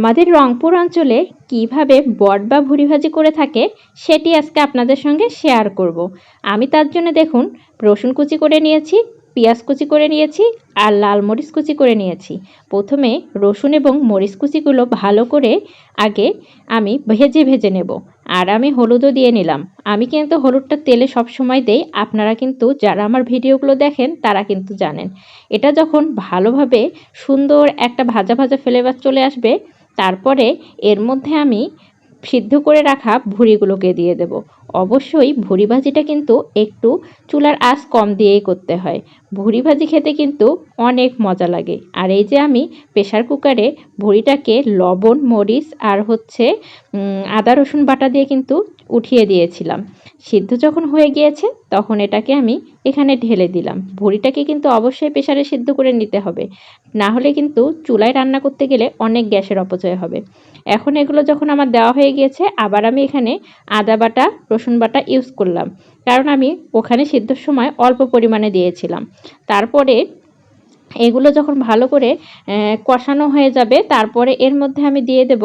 আমাদের রংপুর অঞ্চলে কীভাবে বট বা ভুড়ি ভাজি করে থাকে, সেটি আজকে আপনাদের সঙ্গে শেয়ার করব। আমি তার জন্য দেখুন, রসুন কুচি করে নিয়েছি, পেঁয়াজ কুচি করে নিয়েছি, আর লাল মরিচ কুচি করে নিয়েছি। প্রথমে রসুন এবং মরিচ কুচিগুলো ভালো করে আগে আমি ভেজে ভেজে নেব। আর আমি হলুদও দিয়ে নিলাম। আমি কিন্তু হলুদটা তেলে সব সময় দেই। আপনারা কিন্তু যারা আমার ভিডিওগুলো দেখেন, তারা কিন্তু জানেন। এটা যখন ভালোভাবে সুন্দর একটা ভাজা ভাজা ফ্লেভার চলে আসবে তারপরে এর মধ্যে আমি সিদ্ধ করে রাখা ভুড়িগুলোকে দিয়ে দেব। অবশ্যই ভুড়ি ভাজিটা কিন্তু একটু চুলার আঁচ কম দিয়েই করতে হয়। ভুড়ি ভাজি খেতে কিন্তু অনেক মজা লাগে। আর এই যে আমি প্রেশার কুকারে ভুড়িটাকে লবণ, মরিচ আর হচ্ছে আদা, রসুন বাটা দিয়ে কিন্তু উঠিয়ে দিয়েছিলাম। সিদ্ধ যখন হয়ে গিয়েছে, তখন এটাকে আমি এখানে ঢেলে দিলাম। ভুড়িটাকে কিন্তু অবশ্যই প্রেশারে সিদ্ধ করে নিতে হবে। না হলে কিন্তু চুলায় রান্না করতে গেলে অনেক গ্যাসের অপচয় হবে। এখন এগুলো যখন আমার দেওয়া হয়ে গিয়েছে, আবার আমি এখানে আদা বাটা, রসুন বাটা ইউজ করলাম। কারণ আমি ওখানে সিদ্ধর সময় অল্প পরিমাণে দিয়েছিলাম। তারপরে এগুলো যখন ভালো করে কষানো হয়ে যাবে, তারপরে এর মধ্যে আমি দিয়ে দেব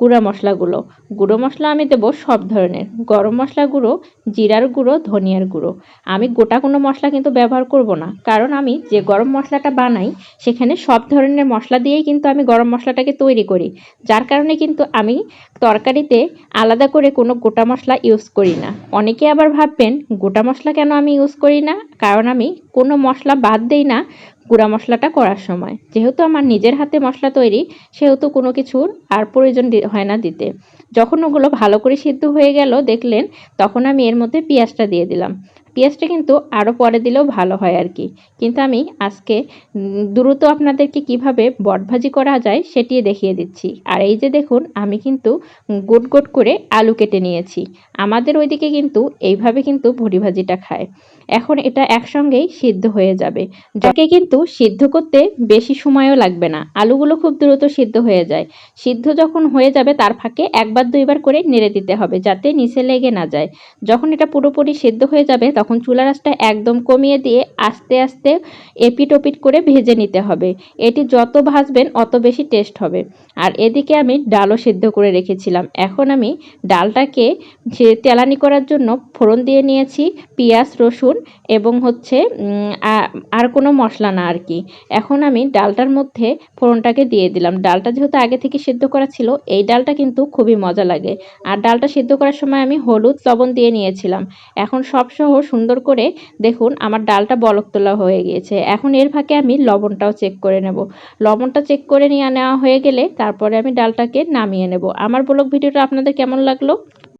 গুঁড়া মশলাগুলো। গুঁড়ো মশলা আমি দেবো সব ধরনের। গরম মশলা গুঁড়ো, জিরার গুঁড়ো, ধনিয়ার গুঁড়ো। আমি গোটা কোনো মশলা কিন্তু ব্যবহার করব না। কারণ আমি যে গরম মশলাটা বানাই, সেখানে সব ধরনের মশলা দিয়েই কিন্তু আমি গরম মশলাটাকে তৈরি করি। যার কারণে কিন্তু আমি তরকারিতে আলাদা করে কোনো গোটা মশলা ইউজ করি না। অনেকে আবার ভাববেন, গোটা মশলা কেন আমি ইউজ করি না? কারণ আমি কোনো মশলা বাদ দেই না গুঁড়া মশলাটা করার সময়। যেহেতু আমার নিজের হাতে মশলা তৈরি, সেহেতু কোনো কিছুর আর প্রয়োজন হয় না দিতে। যখন ওগুলো ভালো করে সিদ্ধ হয়ে গেল, দেখলেন, তখন আমি এর মধ্যে পেঁয়াজটা দিয়ে দিলাম। পেঁয়াজটা কিন্তু আরও পরে দিলেও ভালো হয় আর কি। কিন্তু আমি আজকে দ্রুত আপনাদেরকে কীভাবে বটভাজি করা যায় সেটি দেখিয়ে দিচ্ছি। আর এই যে দেখুন, আমি কিন্তু গোট গোট করে আলু কেটে নিয়েছি। আমাদের ওইদিকে কিন্তু এইভাবে কিন্তু ভুড়ি ভাজিটা খায়। এখন এটা একসঙ্গেই সিদ্ধ হয়ে যাবে। যাকে কিন্তু সিদ্ধ করতে বেশি সময়ও লাগবে না। আলুগুলো খুব দ্রুত সিদ্ধ হয়ে যায়। সিদ্ধ যখন হয়ে যাবে, তার ফাঁকে একবার দুইবার করে নেড়ে দিতে হবে, যাতে নিচে লেগে না যায়। যখন এটা পুরোপুরি সিদ্ধ হয়ে যাবে, তখন চুলার আঁচটা একদম কমিয়ে দিয়ে আস্তে আস্তে এপিট ওপিট করে ভেজে নিতে হবে। এটি যত ভাজবেন অত বেশি টেস্ট হবে। আর এদিকে আমি ডালও সিদ্ধ করে রেখেছিলাম। এখন আমি ডালটাকে তেলানি করার জন্য ফোড়ন দিয়ে নিয়েছি, পেঁয়াজ, রসুন এবং হচ্ছে আর কোনো মশলা না আর কি। এখন আমি ডালটার মধ্যে ফোড়নটাকে দিয়ে দিলাম। ডালটা যেহেতু আগে থেকে সেদ্ধ করা ছিল, এই ডালটা কিন্তু খুবই মজা লাগে। আর ডালটা সিদ্ধ করার সময় আমি হলুদ লবণ দিয়ে নিয়েছিলাম। এখন সব সহ সুন্দর করে দেখুন আমার ডালটা বলক তোলা হয়ে গিয়েছে। এখন এর ফাঁকে আমি লবণটাও চেক করে নেব। লবণটা চেক করে নিয়ে নেওয়া হয়ে গেলে তারপরে আমি ডালটাকে নামিয়ে নেব। আমার ব্লগ ভিডিওটা আপনাদের কেমন লাগল?